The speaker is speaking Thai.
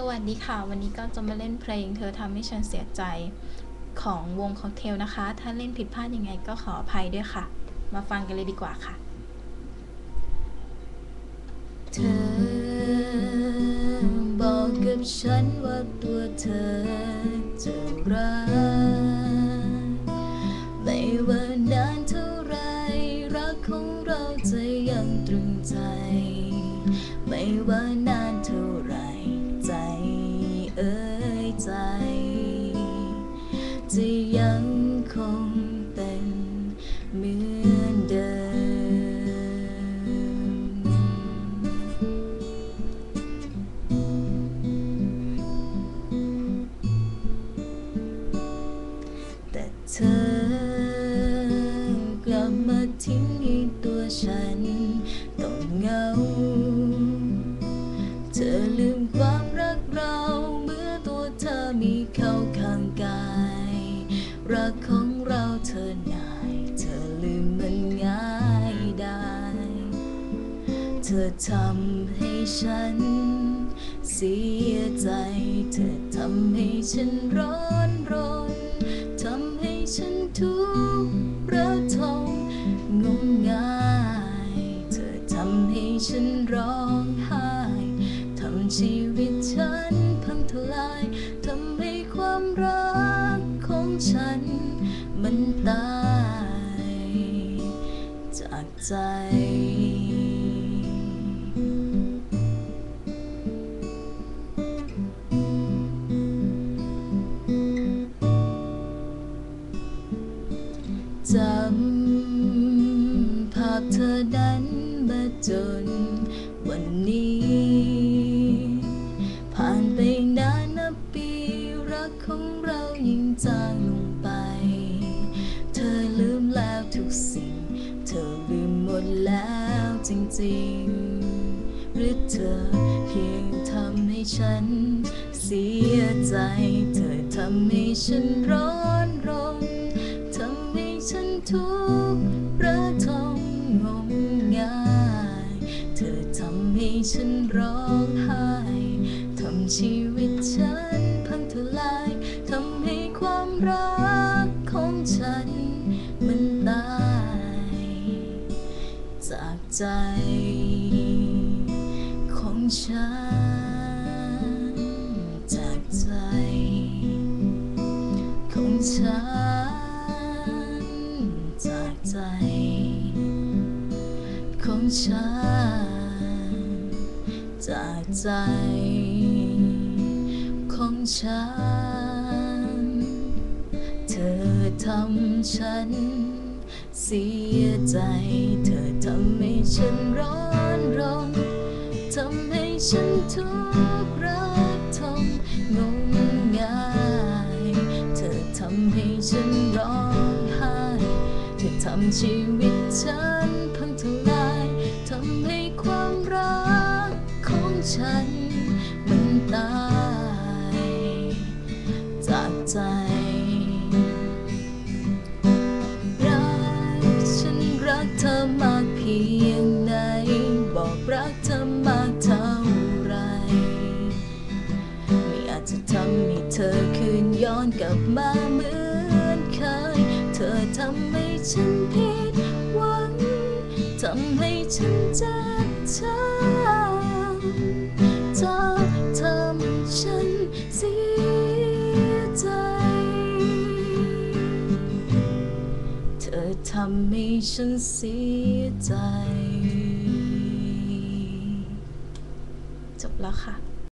สวัสดีค่ะ วันนี้ก็จะมาเล่นเพลง เธอทำให้ฉันเสียใจของวงค็อกเทลนะคะ ถ้าเล่นผิดพลาดยังไงก็ขออภัยด้วยค่ะ มาฟังกันเลยดีกว่าค่ะ เธอ บอกกับฉันว่าตัวเธอจะรักไม่ว่านานเท่าไรรักของเราจะยังตรึงใจ ไม่ว่านาน เอ้ยใจ จะยังคงเป็นเหมือนเดิม แต่เธอกลับมาทิ้งให้ตัวฉันต้องเหงา เธอลืมาข้างกาย รักของเราเธอนายเธอลืมมันง่ายได้ เธอทำให้ฉัน เสียใจ เธอทำให้ฉันร้อนรนทำให้ฉันทุกข์ระทมงมงาย เธอทำให้ฉันร้องไห้ทำชีวิตฉันพั มันตายจากใจ จำภาพเธอนั้นมาจนวันนี้ ทุกสิ่ง เธอลืมหมดแล้วจริงๆ หรือเธอเพียงทำให้ฉัน เสียใจ เธอทำให้ฉันร้อนรนทำให้ฉันทุกข์ จากใจของฉัน จากใจของฉัน จากใจของฉัน จากใจของฉัน เธอทำฉัน เสียใจเธอทำให้ฉันร้อนรนทำให้ฉันทุกข์ระทมงมงายเธอทำให้ฉันร้องไห้เธอทำชีวิตฉันพังทลายทำให้ความรักของฉัน ทำให้ฉันผิดหวังทำให้ฉันเจ็บช้ำเธอทำฉันเสียใจ เธอทำให้ฉันเสียใจ จบแล้วค่ะ